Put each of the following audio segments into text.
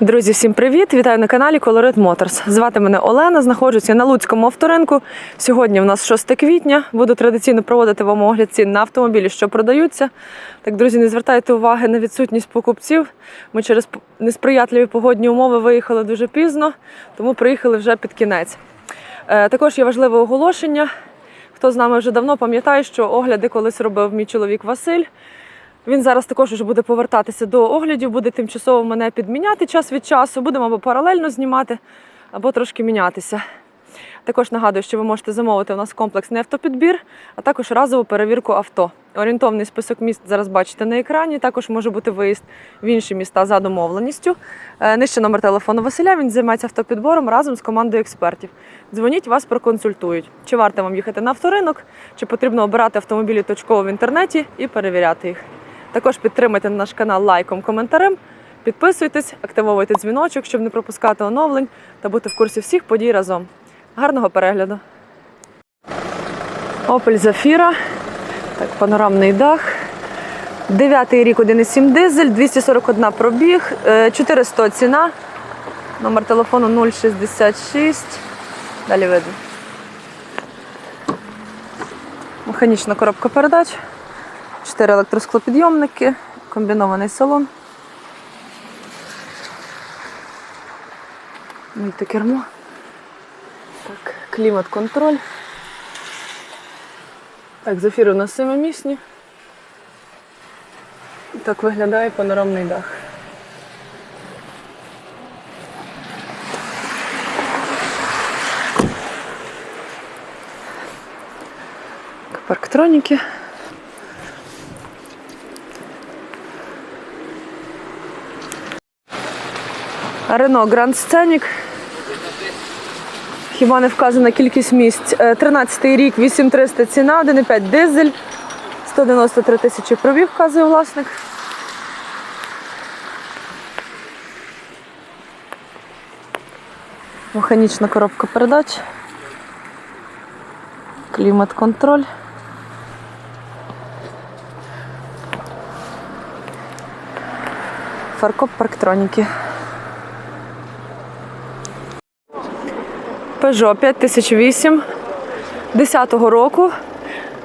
Друзі, всім привіт! Вітаю на каналі Colorit Motors. Звати мене Олена. Знаходжуся на Луцькому авторинку. Сьогодні в нас 6 квітня. Буду традиційно проводити вам огляд цін на автомобілі, що продаються. Так, друзі, не звертайте уваги на відсутність покупців. Ми через несприятливі погодні умови виїхали дуже пізно, тому приїхали вже під кінець. Е, Також є важливе оголошення. Хто з нами вже давно пам'ятає, що огляди колись робив мій чоловік Василь. Він зараз також вже буде повертатися до оглядів, буде тимчасово мене підміняти час від часу. Будемо або паралельно знімати, або трошки мінятися. Також нагадую, що ви можете замовити у нас комплексний автопідбір, а також разову перевірку авто. Орієнтовний список міст зараз бачите на екрані. Також може бути виїзд в інші міста за домовленістю. Е, Нижче номер телефону Василя. Він займається автопідбором разом з командою експертів. Дзвоніть, вас проконсультують. Чи варто вам їхати на авторинок, чи потрібно обирати автомобілі точково в інтернеті і перевіряти їх. Також підтримайте наш канал лайком, коментарем. Підписуйтесь, активовуйте дзвіночок, щоб не пропускати оновлень та бути в курсі всіх подій разом. Гарного перегляду! Opel Zafira. Так, панорамний дах. Дев'ятий рік 1,7 дизель, 241 пробіг, е, 400 ціна. Номер телефону 066. Далі видно. Механічна коробка передач. Чотири електросклопідйомники, комбінований салон. Мультикермо. Так, клімат-контроль. Так, зафіри у нас семимісні. Так виглядає панорамний дах. Парктроніки. Рено Гранд Сценік. Хіба не вказана кількість місць. Е, 13-й рік, 8300 ціна, 1,5 дизель, 193 тисячі пробіг, вказує власник. Механічна коробка передач. Клімат-контроль. Фаркоп парктроніки. Peugeot 5008 10-го року.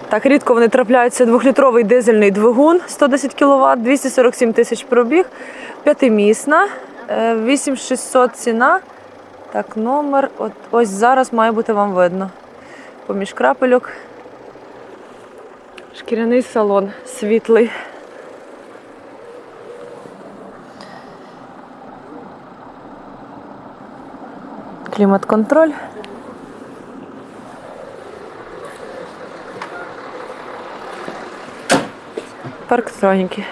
Так, рідко вони трапляються двохлітровий дизельний двигун 110 кВт, 247 тисяч пробіг, п'ятимісна, е, 8600 ціна. Так, номер. От, ось зараз має бути вам видно. Поміж крапельок. Шкіряний салон світлий. Клімат-контроль. Парктроніки.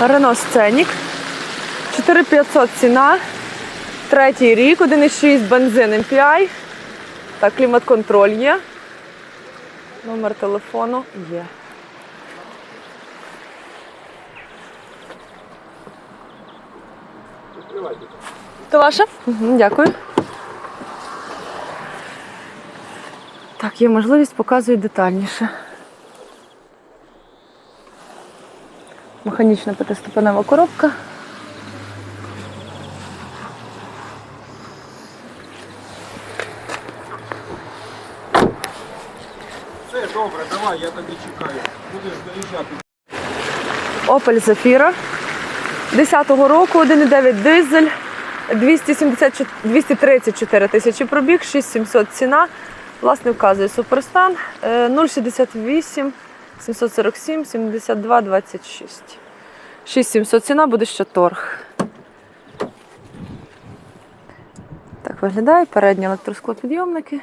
Рено Сценік. 4500 ціна. Третій рік, 1,6 бензин MPI. Так, клімат-контроль є. Номер телефону є. То ваша? Дякую. Так, є можливість, показую детальніше. Механічна п'ятиступенева коробка. Все добре, давай, я тобі чекаю. Будеш доїжджати. Opel Zafira 10-го року, 1,9 дизель, 274 234 тисячі пробіг, 6700 ціна. Власне, вказує суперстан е, 068 747 72 26. 6700 ціна, буде ще торг. Так виглядає. Передні електросклопідйомники,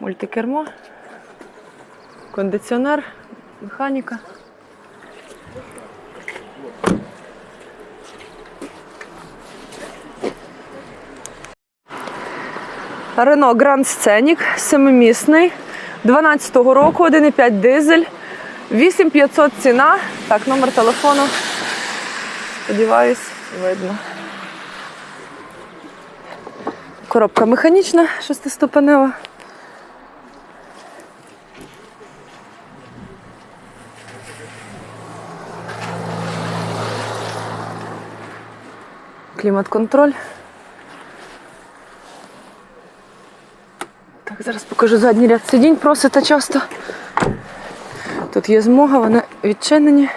мультикермо, кондиціонер, механіка. Рено Гранд Сценік, семимісний, 12-го року, 1,5 дизель, 8500 ціна. Так, номер телефону. Сподіваюсь, видно. Коробка механічна, шестиступенева. клімат-контроль. Так, зараз покажу задній ряд сидінь, просите часто. Тут є змога, вони відчинені.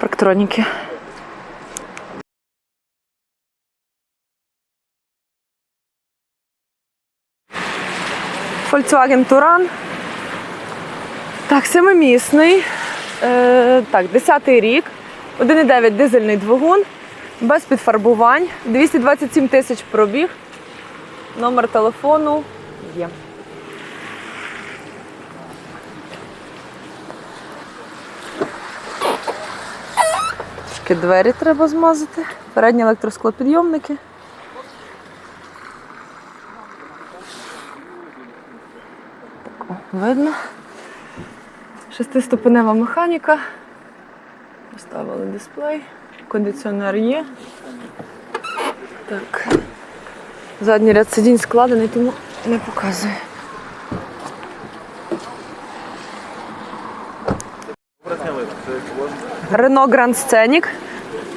Парктроніки. Volkswagen Touran. Так, семимісний. Е, так, 10-й рік. 1,9 дизельний двигун. Без підфарбувань. 227 тисяч пробіг. Номер телефону є. Трошки двері треба змазати. Передні електросклопідйомники. Так, видно. Шестиступенева механіка. Поставили дисплей. Кондиціонер є. Так. Задній ряд сидінь складений, тому не показує. Рено Гранд Сценік.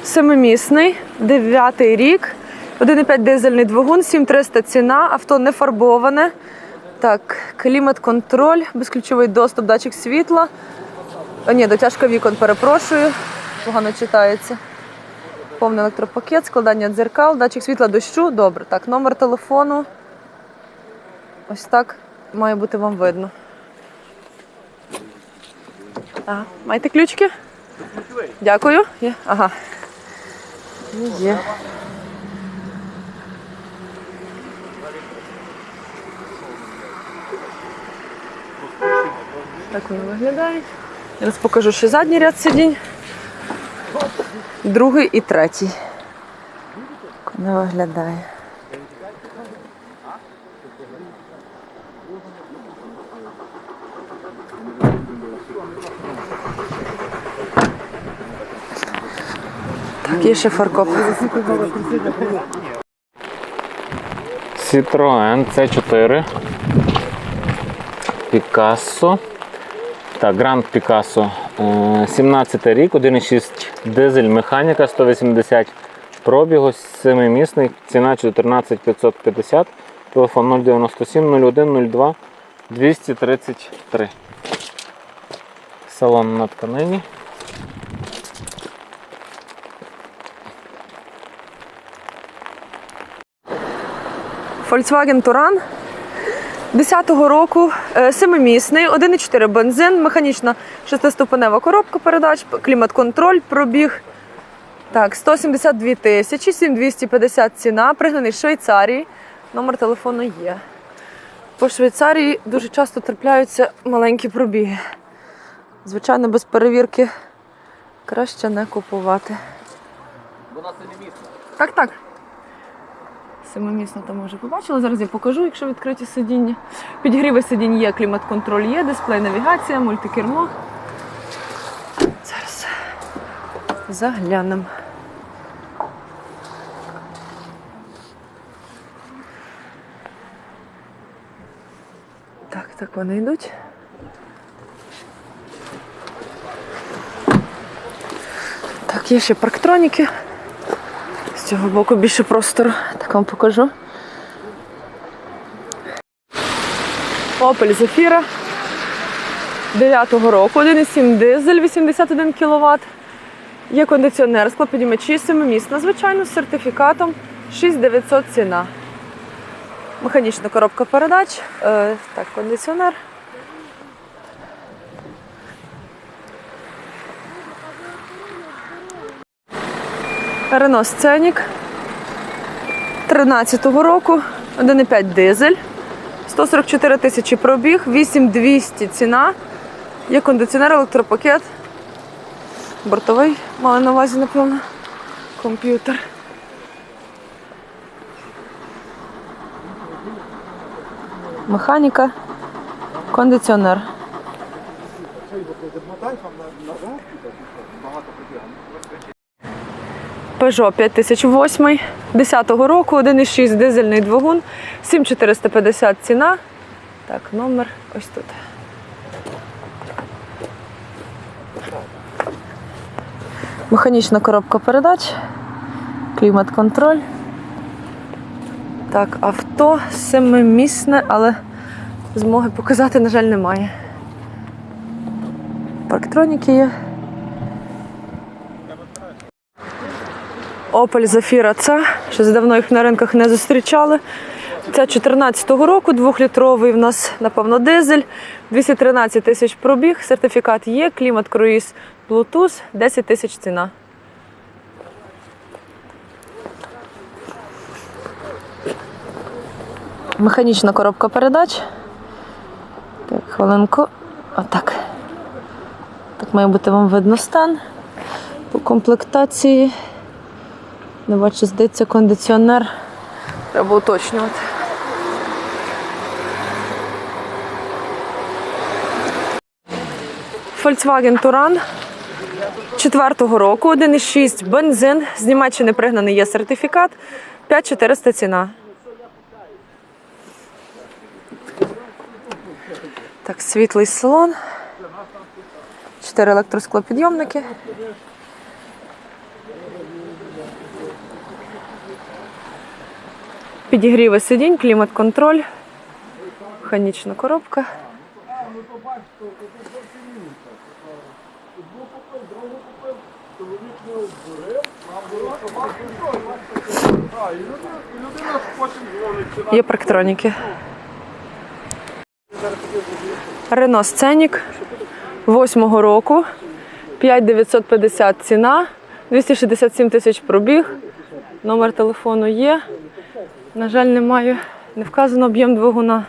Семимісний, дев'ятий рік. 1,5 дизельний двигун, 7300 ціна, авто не фарбоване. Так, клімат-контроль, безключовий доступ, датчик світла. О, ні, дотяжка вікон, перепрошую. Погано читається. Повний електропакет, складання дзеркал, датчик світла дощу. Добре. Так, номер телефону. Ось так має бути вам видно. Ага. Маєте ключики? Дякую. Є? Ага. Є. Так воно виглядає. Зараз покажу ще задній ряд сидінь. Другий і третій. Так воно виглядає. Так, є ще фаркоп. Citroen C4. Picasso. Так, Picasso. Е, 17 рік, 1,6 дизель, механіка, 180 пробігу, 7-місний, ціна 14 550, телефон 097 01 02 233. Салон на тканині. Volkswagen Touran 10-го року, е, семимісний, 1,4 бензин, механічна шестиступенева коробка передач, клімат-контроль, пробіг. Так, 172 тисячі, 7250 ціна, пригнаний з Швейцарії. Номер телефону є. По Швейцарії дуже часто трапляються маленькі пробіги. Звичайно, без перевірки краще не купувати. Вона семимісна. Так, так. Семимісно там вже побачили. Зараз я покажу, якщо відкриті сидіння. Підгріви сидінь є, клімат-контроль є, дисплей, навігація, мультикермо. Зараз заглянемо. Так, так вони йдуть. Так, є ще парктроніки. Цього боку більше простору. Так вам покажу. Opel Zafira 9-го року, 1,7 дизель, 81 кВт. Є кондиціонер, склопідімачі, семимісна, звичайно, з сертифікатом 6900 ціна. Механічна коробка передач. Е, так, кондиціонер. Renault Scenic 13-го року, 1,5 дизель, 144 тисячі пробіг, 8200 ціна. Є кондиціонер, електропакет. Бортовий, мали на увазі, напевно. Комп'ютер. Механіка, кондиціонер. Peugeot 5008 10-го року, 1,6 дизельний двигун, 7450 ціна. Так, номер ось тут. Механічна коробка передач, клімат-контроль. Так, авто семимісне, але змоги показати, на жаль, немає. Парктроніки є. Opel Zafira C. Щось давно їх на ринках не зустрічали. Це 14-го року, двохлітровий в нас, напевно, дизель, 213 тисяч пробіг, сертифікат є, клімат, круїз, Bluetooth, 10 тисяч ціна. Механічна коробка передач. Так, хвилинку. Отак. Так має бути вам видно стан. По комплектації. Не бачу, здається, кондиціонер. Треба уточнювати. Volkswagen Touran 4-го року, 1,6 бензин. З Німеччини пригнаний є сертифікат. 5400 ціна. Так, світлий салон. Чотири електросклопідйомники. Підігріви сидінь, клімат-контроль, механічна коробка. Є парктроніки. Рено Сценік 8-го року. 5950 ціна, 267 тисяч пробіг. Номер телефону є. На жаль, немає. Не вказано об'єм двигуна.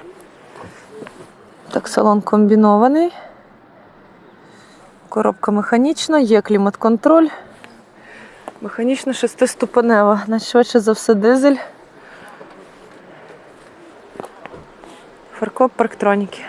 Так, салон комбінований. Коробка механічна, є клімат-контроль. Механічна шестиступенева. Найшвидше за все дизель. Фаркоп парктроніки.